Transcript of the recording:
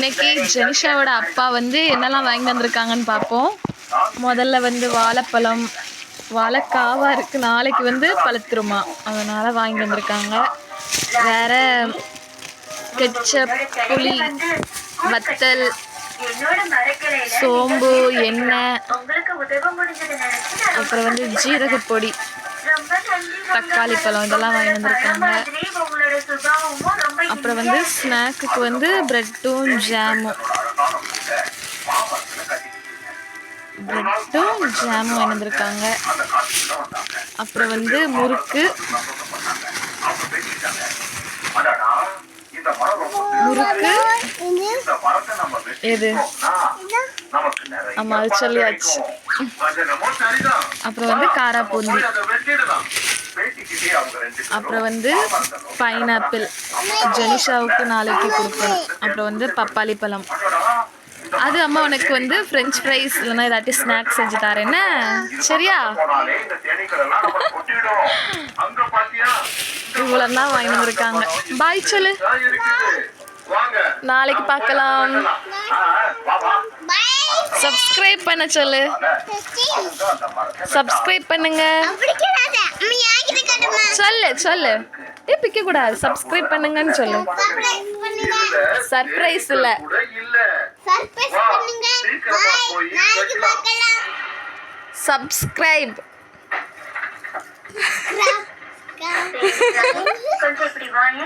இன்னைக்கு ஜெனிஷாவோட அப்பா வந்து என்னெல்லாம் வாங்கி வந்திருக்காங்கன்னு பார்ப்போம். முதல்ல வந்து வாழைப்பழம் வாழைக்காவா இருக்கு. நாளைக்கு வந்து பழுத்துருமா. அதனால வாங்கி வந்திருக்காங்க. வேற கெச்சப் புளி வத்தல் சோம்பு எண்ணெய் அப்புறம் வந்து ஜீரகப்பொடி தக்காளி பழம் இதெல்லாம் வாங்கி வந்திருக்காங்க. அப்புறம் வந்து ஸ்நாக்குக்கு வந்து ப்ரெட்டும் ஜாமும் ப்ரெட்டும் ஜாமும் இணைந்திருக்காங்க. அப்புறம் வந்து முறுக்கு. முறுக்கு. எது? ஆமா அது சொல்லியாச்சு அப்புறம் வந்து காரா பூந்தி. அப்புறம் வந்து பைனாப்பிள் ஜெனிஷாவுக்கு நாளைக்கு கொடுக்கணும். அப்புறம் வந்து பப்பாளி பழம். அது அம்மா உனக்கு வந்து ஃப்ரெஞ்ச் ஃப்ரைஸ் இல்லைன்னா ஏதாட்டி ஸ்நாக்ஸ் செஞ்சு தரேன் என்ன சரியா? இவ்வளோ தான் வாங்கி வந்திருக்காங்க. பாய் சொல்லு. நாளைக்கு பார்க்கலாம். சப்ஸ்கிரைப் பண்ண சொல்லு. சப்ஸ்கிரைப் பண்ணுங்க. சொல்லு. ஏ பிக்க கூடாது சப்ஸ்கிரைப் பண்ணுங்கன்னு சொல்லு. சர்ப்ரைஸ் இல்ல. சப்ஸ்கிரைப் கொஞ்சம் இப்படி வாங்க